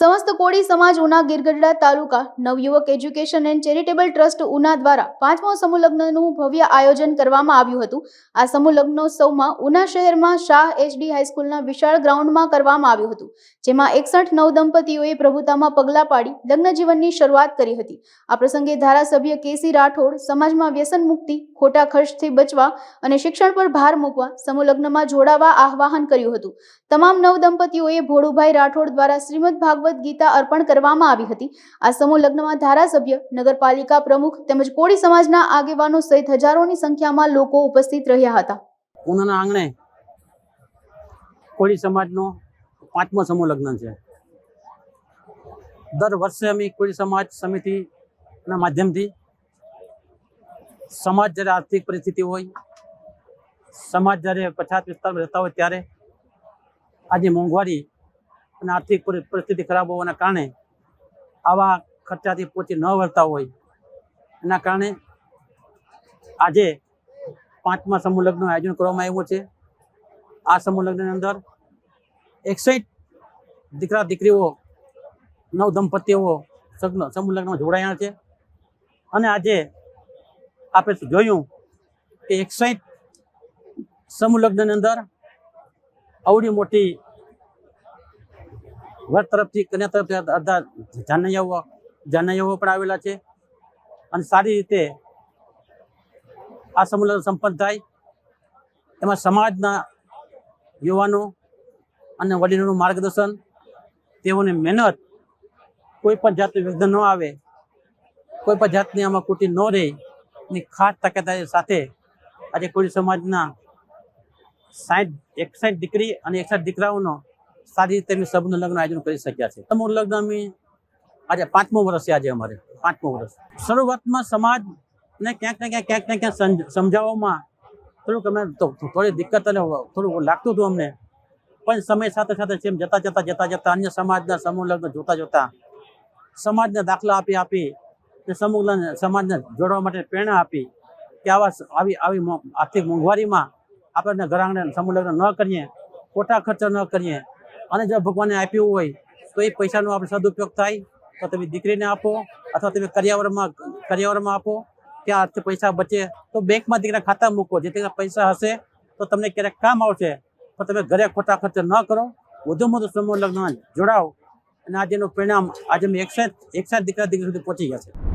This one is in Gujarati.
સમસ્ત કોળી સમાજ ઉના ગીરગઢડા તાલુકા Navyuvak education and charitable trust Una દ્વારા પાંચમો સમૂહલગ્નનું ભવ્ય આયોજન કરવામાં આવ્યું હતું. આ સમૂહલગ્નોત્સવમાં ઉના શહેરમાં શાહ એચડી હાઈસ્કૂલના વિશાળ ગ્રાઉન્ડમાં કરવામાં આવ્યું હતું, જેમાં એકસઠ નવ દંપતીઓએ પ્રભુતામાં પગલાં પાડી લગ્ન જીવનની શરૂઆત કરી હતી. આ પ્રસંગે ધારાસભ્ય કેસી રાઠોડ, સમાજમાં વ્યસન મુક્તિ, ખોટા ખર્ચથી બચવા અને શિક્ષણ પર ભાર મૂકવા સમૂહલગ્નમાં જોડાવા આહ્વાન કર્યું હતું. તમામ નવ દંપતીઓએ ભોળુભાઈ રાઠોડ દ્વારા શ્રીમદ ભાગવત ગીતા અર્પણ કરવામાં આવી હતી. આ સમૂહ લગ્નમાં ધારાસભ્ય, નગરપાલિકા પ્રમુખ તેમજ કોળી સમાજના આગેવાનો સહિત હજારોની સંખ્યામાં લોકો ઉપસ્થિત રહ્યા હતા. ઉનાના આંગણે કોળી સમાજનો પાંચમો સમૂહ લગ્ન છે. દર વર્ષે અમે કોળી સમાજ સમિતિના માધ્યમથી સમાજ જ્યારે આર્થિક પરિસ્થિતિ હોય, સમાજ જ્યારે પછાત વિસ્તારમાં રહેતા હોય ત્યારે આજે મોંઘવારી અને આર્થિક પરી- પરિસ્થિતિ ખરાબ હોવાના કારણે આવા ખર્ચાથી પહોંચી ન વળતા હોય. એના કારણે આજે પાંચમા સમૂહ લગ્નનું આયોજન કરવામાં આવ્યું છે. આ સમૂહ લગ્નની અંદર એકસઠ દીકરા દીકરીઓ, નવ દંપતીઓ સગ્ન સમૂહ લગ્નમાં જોડાયા છે. અને આજે આપણે જોયું કે એકસઠ સમૂહ લગ્નની અંદર અવડી મોટી વર તરફથી કન્યા તરફથી અડધા જાનૈયાઓ જાનૈયાઓ પણ આવેલા છે. અને સારી રીતે આ સંમેલન સંપન્ન થાય. એમાં સમાજના યુવાનો અને વડીલોનું માર્ગદર્શન, તેઓની મહેનત કોઈ પણ જાતનું વિઘ્ન ન આવે. કોઈ પણ જાતની આમાં કુટી ન રહે. ની ખાસ તકેદારી સાથે આજે કોઈ સમાજના સાઠ એકસાઠ દીકરી અને એકસાઠ દીકરાઓનો સારી રીતે અમે સબનું લગ્ન આયોજન કરી શક્યા છે. સમૂહ લગ્ન અમે આજે પાંચમું વર્ષ છે આજે અમારે, પાંચમું વર્ષ. શરૂઆતમાં સમાજને ક્યાંક ને ક્યાંક ક્યાંક ને ક્યાંક સમજાવવામાં થોડુંક અમે થોડી દિક્કત અને થોડુંક લાગતું હતું અમને. પણ સમય સાથે સાથે જેમ જતા જતા જતા જતા અન્ય સમાજના સમૂહ લગ્ન જોતા જોતા સમાજને દાખલા આપી આપી ને સમૂહ લગ્ન સમાજને જોડવા માટે પ્રેરણા આપી કે આવા આવી આવી આર્થિક મોંઘવારીમાં આપણે ઘરાંગણે સમૂહ લગ્ન ન કરીએ, ખોટા ખર્ચ ન કરીએ અને જો ભગવાને આપ્યું હોય, તો એ પૈસાનો આપણે સદુપયોગ થાય. તો તમે દીકરીને આપો, અથવા તમે કરિયાવરમાં કરિયાવરમાં આપો, કે અર્થે પૈસા બચે. તો બેંકમાં દીકરા ખાતા મૂકો જેથી પૈસા હશે, તો તમને ક્યારેક કામ આવશે. તો તમે ઘરે ખોટા ખર્ચ ન કરો. વધુમાં વધુ સમૂહ લગ્ન જોડાઓ. અને આજેનું પરિણામ આજે અમે એકસાઠ એકસાઠ દીકરા દીકરી સુધી પહોંચી ગયા છે.